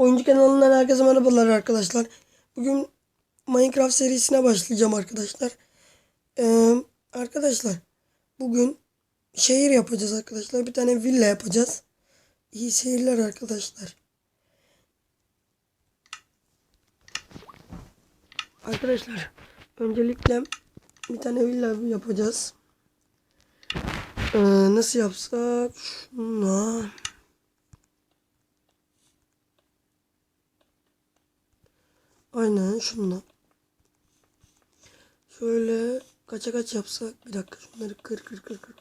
Oyuncu kanalından herkese merhabalar arkadaşlar. Bugün Minecraft serisine başlayacağım arkadaşlar. Ee, arkadaşlar bugün şehir yapacağız arkadaşlar. Bir tane villa yapacağız. İyi seyirler arkadaşlar. Arkadaşlar öncelikle bir tane villa yapacağız. Ee, nasıl yapsak? Şuna. Aynen şununla. Şöyle kaça kaç yapsak. Bir dakika şunları kır kır kır. kır.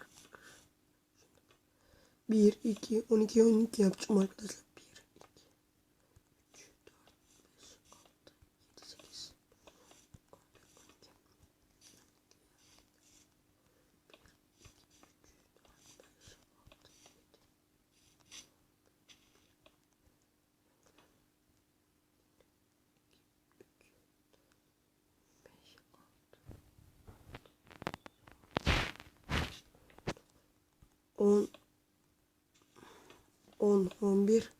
1, 2, 12, 12 yapacağım arkadaşlar. 1, 2, 3, 4, 5, 6, 7, 8, 11, 12. 10 10 11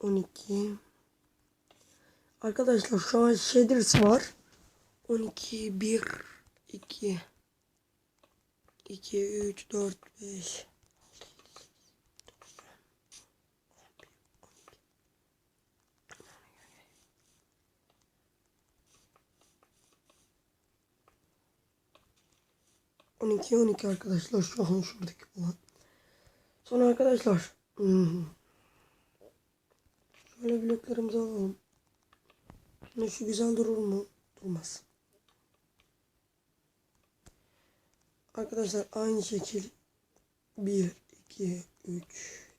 12 Arkadaşlar şu an shaders var. 12 1 2 2 3 4 5 12 12 arkadaşlar şu an şuradaki olan. Sonra arkadaşlar hmm, şöyle bloklarımızı alalım. Şimdi şu güzel durur mu? Durmaz. Arkadaşlar aynı şekil 1 2 3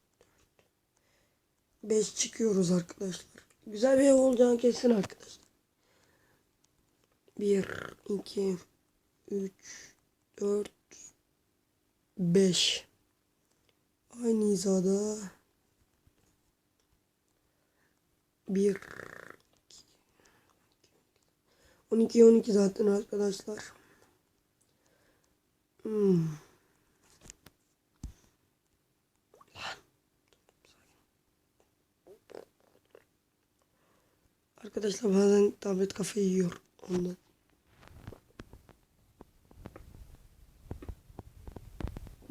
5 çıkıyoruz arkadaşlar. Güzel bir ev olacağını kesin arkadaşlar. 1 2 3 4 5 Aynı hizada 1 12 12 zaten arkadaşlar. Hmm. Arkadaşlar bazen tablet kafayı yiyor ondan.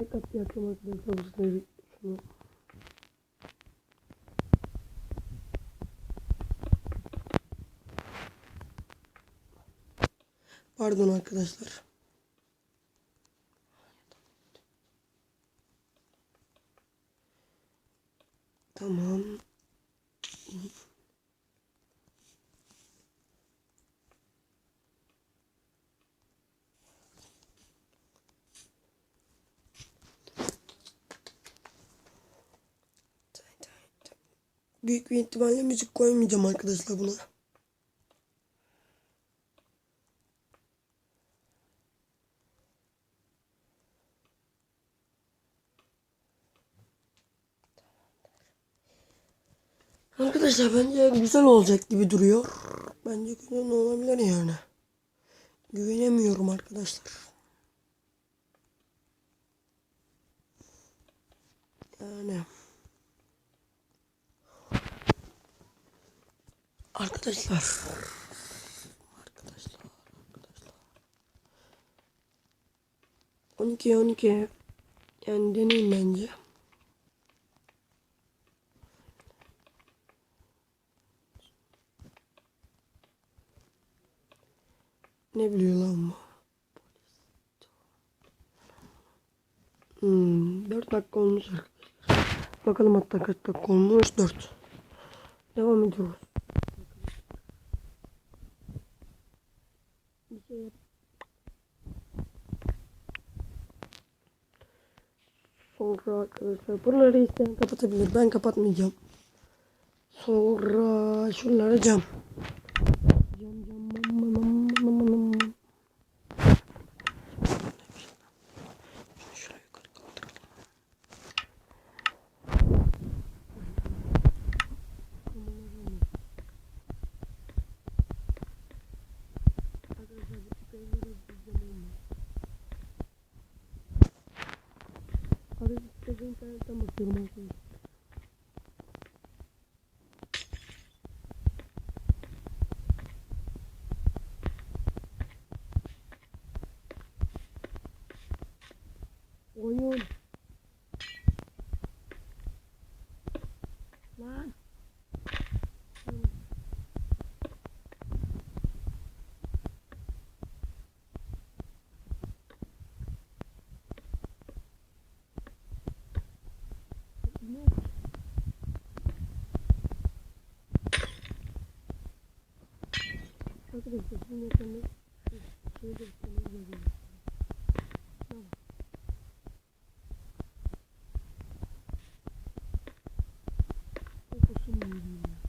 Tek at yapacağım arkadaşlar bu şunu. Pardon arkadaşlar. Tamam. Büyük bir ihtimalle müzik koymayacağım arkadaşlar buna. Arkadaşlar bence güzel olacak gibi duruyor. Bence güzel olabilir yani. Güvenemiyorum arkadaşlar. Yani. Arkadaşlar. Arkadaşlar. Arkadaşlar. 12 12 yani deneyin bence. Ne biliyor lan bu? Hmm, 4 dakika olmuş arkadaşlar. Bakalım hatta kaç dakika olmuş? 4. Devam ediyoruz. Bir şey yap. Sonra arkadaşlar buraları isteyen kapatabilir. Ben kapatmayacağım. Sonra şunlara cam. Cam cam mam Sitede internetten bakıyorum arkadaşlar. Oyun. Lan. Ne? Arkadaşlar şimdi yakında şöyle bir tane yazayım. Tamam. Çok hoşuma gidiyor ya.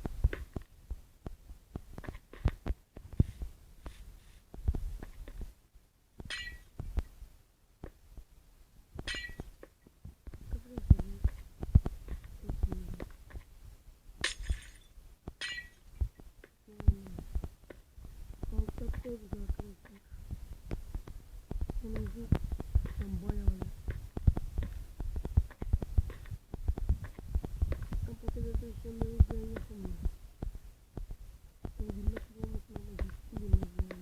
Arkadaşlar, çok iyi. Yani, alt dakika oldu arkadaşlar. En azı ben bayağı iyi. Ben patatesi işlemleri ben yapamıyorum. Yani bilmek gibi olmasın ama ciddi bilmek yani.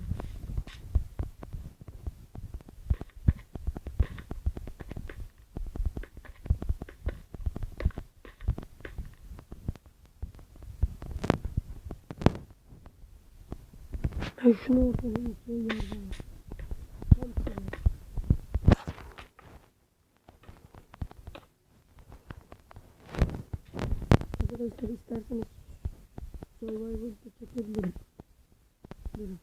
Ben şunu ortadan ikiye yardım. Arkadaşlar isterseniz Survivor'da çekebilirim. Durun.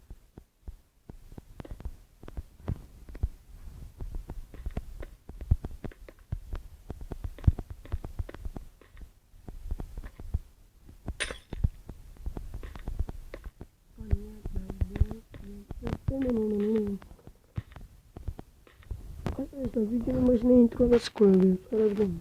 Arkadaşlar videonun başına intro nasıl koyuluyor? Sorabilir miyim?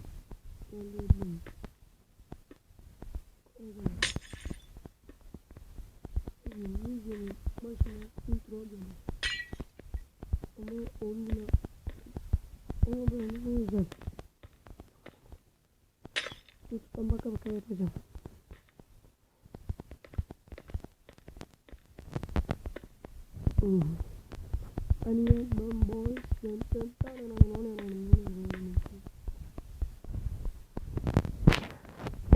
Anime Dun dun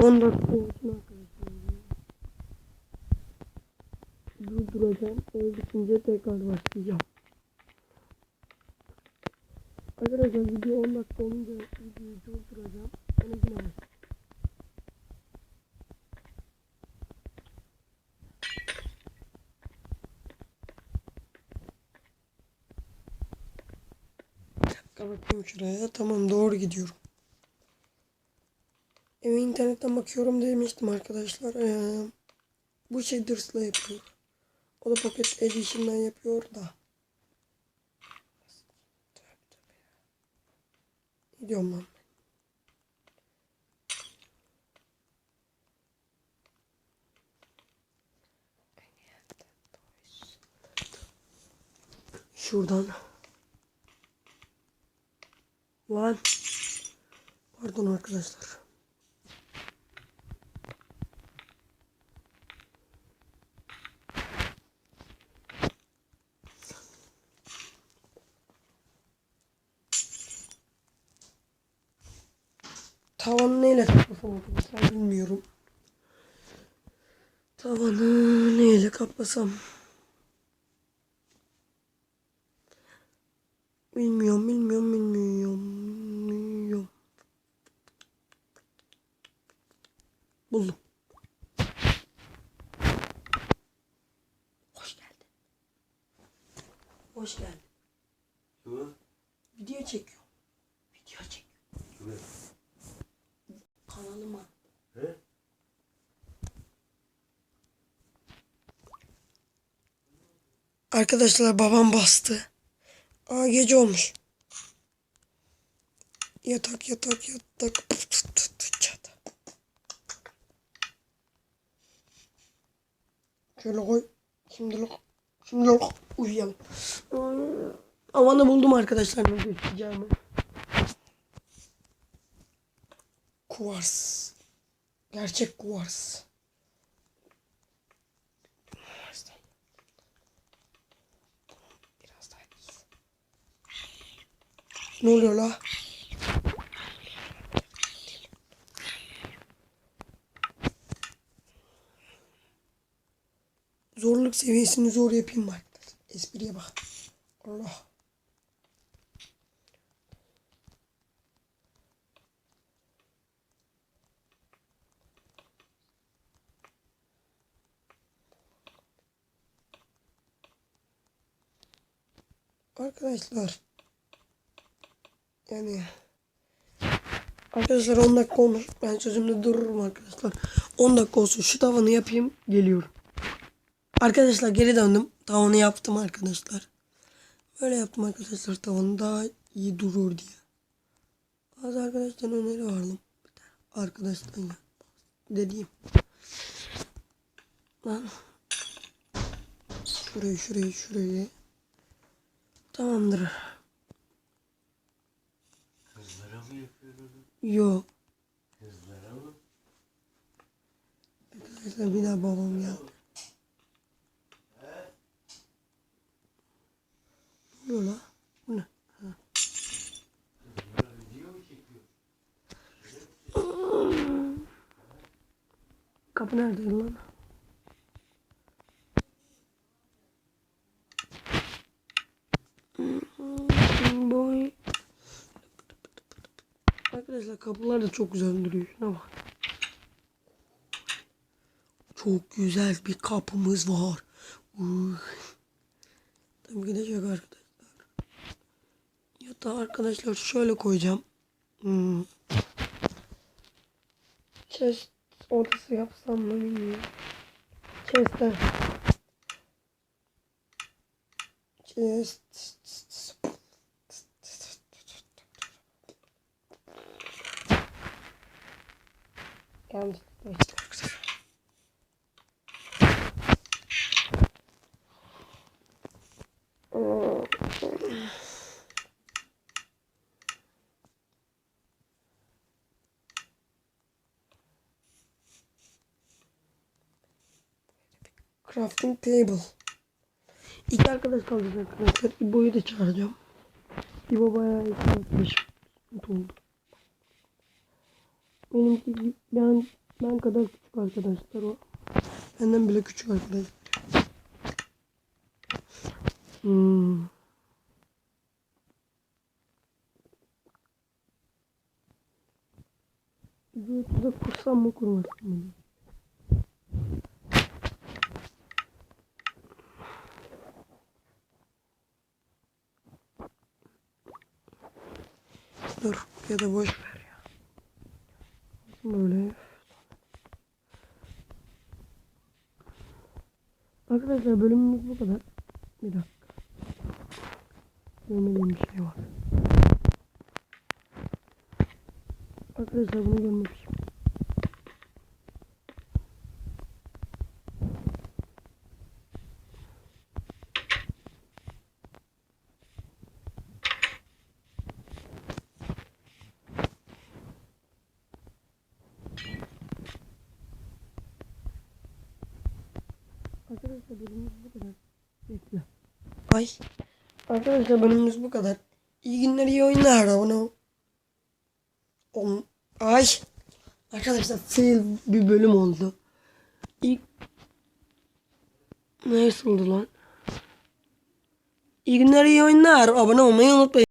On dakika olsun arkadaşlar. Durduracağım. Ev bitince tekrar başlayacağım. Arkadaşlar video 10 dakika olunca videoyu durduracağım. Sonra yine başlayacağım. Kapatayım şuraya. Tamam doğru gidiyorum. Eve internetten bakıyorum demiştim arkadaşlar. Ee, bu şey Shaders'la yapıyor. O da Pocket Edition'dan yapıyor da. Ne ben? Şuradan. Lan. Pardon arkadaşlar. Tavanı neyle kaplasam arkadaşlar bilmiyorum. Tavanı neyle kaplasam. Bilmiyorum, bilmiyorum, bilmiyorum, bilmiyorum. Buldum. Hoş geldin. Hoş geldin. Kime? Video çekiyor. Video çek. Kime? Kanalıma. He? Arkadaşlar babam bastı. Aa gece olmuş. Yatak yatak yatak. Çat. Şöyle koy. Şimdilik. Şimdilik uyuyalım. Avanı buldum arkadaşlar ne göstereceğimi. Kuvars. Gerçek kuvars. Ne oluyor la? Zorluk seviyesini zor yapayım bak. Espriye bak. Allah. Arkadaşlar yani Arkadaşlar 10 dakika olmuş. Ben sözümde dururum arkadaşlar. 10 dakika olsun. Şu tavanı yapayım. Geliyorum. Arkadaşlar geri döndüm. Tavanı yaptım arkadaşlar. Böyle yaptım arkadaşlar tavanı daha iyi durur diye. Bazı arkadaştan öneri tane arkadaştan ya. Dediğim. Lan. Şurayı şurayı şurayı. Tamamdır. Kızlara mı yapıyoruz? Yo. Kızlara mı? Arkadaşlar bir daha babam geldi. Ne oluyor la? Bu ne? Kızlara video mu çekiyor? Kapı neredeydi lan? Boy. Arkadaşlar kapılar da çok güzel duruyor. Şuna bak. Çok güzel bir kapımız var. Tabii gidecek arkadaşlar. Yatağı arkadaşlar şöyle koyacağım. Hmm. Chest odası yapsam mı bilmiyorum. Chest'ler. Chest. Yanlışlıkla arkadaşlar. Crafting table. İki arkadaş kalacak arkadaşlar. İbo'yu da çağıracağım. İbo bayağı iyi arkadaşım. oldu. Benimki ben ben kadar küçük arkadaşlar o. Benden bile küçük arkadaşlar. Hmm. İbo'yu da kursam mı kurmasam mı? Dur ya da boş ver ya. Böyle. Arkadaşlar bölümümüz bu kadar. Bir dakika. Görmediğim bir şey var. Arkadaşlar bunu görmemişim. Arkadaşlar bölümümüz bu kadar. Bekle. Ay. Arkadaşlar bölümümüz bu kadar. İyi günler iyi oyunlar. Abone ol. Ay. Arkadaşlar fail bir bölüm oldu. İlk... Nasıl oldu lan? İyi günler iyi oyunlar. Abone olmayı unutmayın.